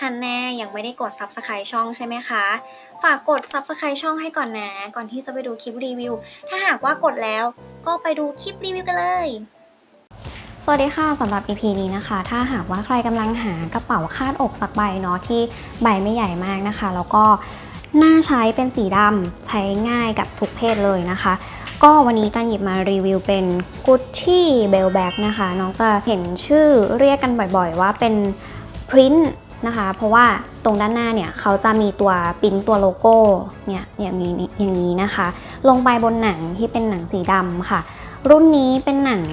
ฮันแน่ยังไม่ได้กด Subscribe ช่องใช่ไหมคะ ฝากกด Subscribe ช่องให้ก่อนนะ ก่อนที่จะไปดูคลิปรีวิว ถ้าหากว่ากดแล้วก็ไปดูคลิปรีวิวกันเลย สวัสดีค่ะสำหรับ EP นี้นะคะ ถ้าหากว่าใครกำลังหากระเป๋าคาดอกสักใบเนาะที่ใบไม่ใหญ่มากนะคะ แล้วก็น่าใช้เป็นสีดำใช้ง่ายกับทุกเพศเลยนะคะก็วันนี้จันหยิบมารีวิวเป็น Gucci Bell Bag นะคะ น้องจะเห็นชื่อเรียกกันบ่อยๆ ว่าเป็น Print นะคะ เพราะว่าตรงด้านหน้าเนี่ยเขาจะมีตัวปิ้นตัวโลโก้เนี่ยอย่างนี้อย่างนี้นะคะ ลงไปบนหนังที่เป็นหนังสีดำค่ะ รุ่นนี้เป็นหนัง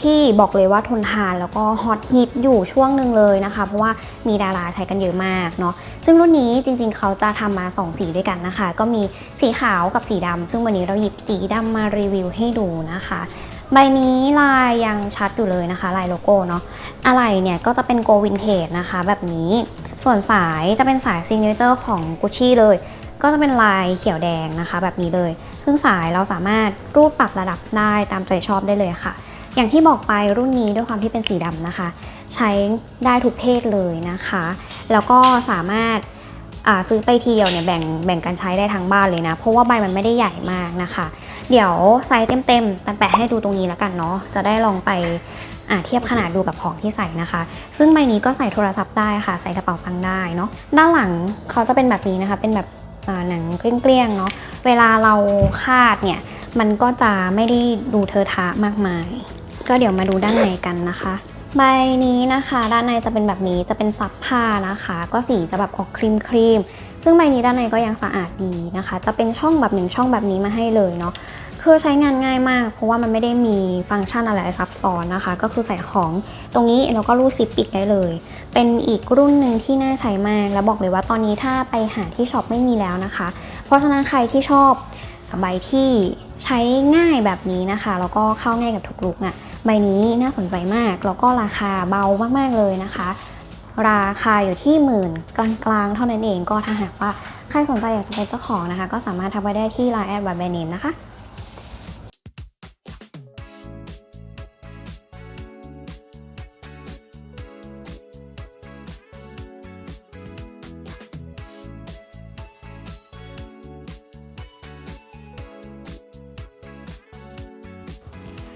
ที่บอกเลยว่าทนทานแล้วก็ฮอตฮิตอยู่ช่วงหนึ่งเลยนะคะ เพราะว่ามีดาราใช้กันเยอะมากเนาะซึ่งรุ่นนี้จริงๆ เขาจะทำมา 2 สีด้วยกันนะคะ ก็มีสีขาวกับสีดำซึ่งวันนี้เราหยิบสีดำมารีวิวให้ดูนะคะ ใบนี้ลายยังชัดอยู่เลยนะคะ ลายโลโก้เนาะอะไรเนี่ยก็จะเป็นโกวินเทจนะคะ แบบนี้ส่วนสายจะเป็นสายซิงเกิลเจอร์ของ Gucci เลย ก็จะเป็นลายเขียวแดงนะคะ แบบนี้เลย ซึ่งสายเราสามารถรูดปรับระดับได้ตามใจชอบได้เลยค่ะ อย่างที่บอกไปรุ่นนี้ด้วยความที่เป็นสีดำนะคะ ใช้ได้ทุกเพศเลยนะคะ แล้วก็สามารถ ซื้อไปทีเดียวเนี่ยแบ่งแบ่งกันใช้ได้ทั้งบ้านเลยนะ เพราะว่าใบมันไม่ได้ใหญ่มากนะคะ เดี๋ยวไซส์เต็มๆตันแปะให้ดูตรงนี้แล้วกันเนาะจะได้ลองไปอ่าเทียบขนาดดูกับของที่ใส่นะคะ ซึ่งใบนี้ก็ใส่โทรศัพท์ได้ค่ะ ใส่กระเป๋าตังค์ได้เนาะด้านหลังเขาจะเป็นแบบนี้นะคะ เป็นแบบอ่าหนังเกลี้ยงๆเนาะเวลาเราคาดเนี่ยมันก็จะไม่ได้ดูเทอะทะมากมาย ก็เดี๋ยวมาดูด้านในกันนะคะ ใบนี้นะคะ ด้านในจะเป็นแบบนี้จะเป็นซับผ้านะคะ ก็สีจะแบบออกครีมครีมซึ่งใบนี้ด้านในก็ยังสะอาดดีนะคะ จะเป็นช่องแบบหนึ่งช่องแบบนี้มาให้เลยเนาะคือใช้งานง่ายมาก เพราะว่ามันไม่ได้มีฟังก์ชันอะไรซับซ้อนนะคะ ก็คือใส่ของตรงนี้แล้วก็รูดซิปปิดได้เลย เป็นอีกรุ่นหนึ่งที่น่าใช้มาก แล้วบอกเลยว่าตอนนี้ถ้าไปหาที่ช็อปไม่มีแล้วนะคะ เพราะฉะนั้นใครที่ชอบใบที่ ใช้ง่ายแบบนี้นะคะ แล้วก็เข้าง่ายกับทุกลุกอะใบนี้น่าสนใจมาก แล้วก็ราคาเบามากๆเลยนะคะ ราคาอยู่ที่หมื่นกลางๆ เท่านั้นเองก็ถ้าหากว่าใครสนใจอยากจะเป็นเจ้าของนะคะ ก็สามารถทักไปได้ที่ Line แอดบัตแบรนด์เนมนะคะ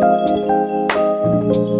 Thank you.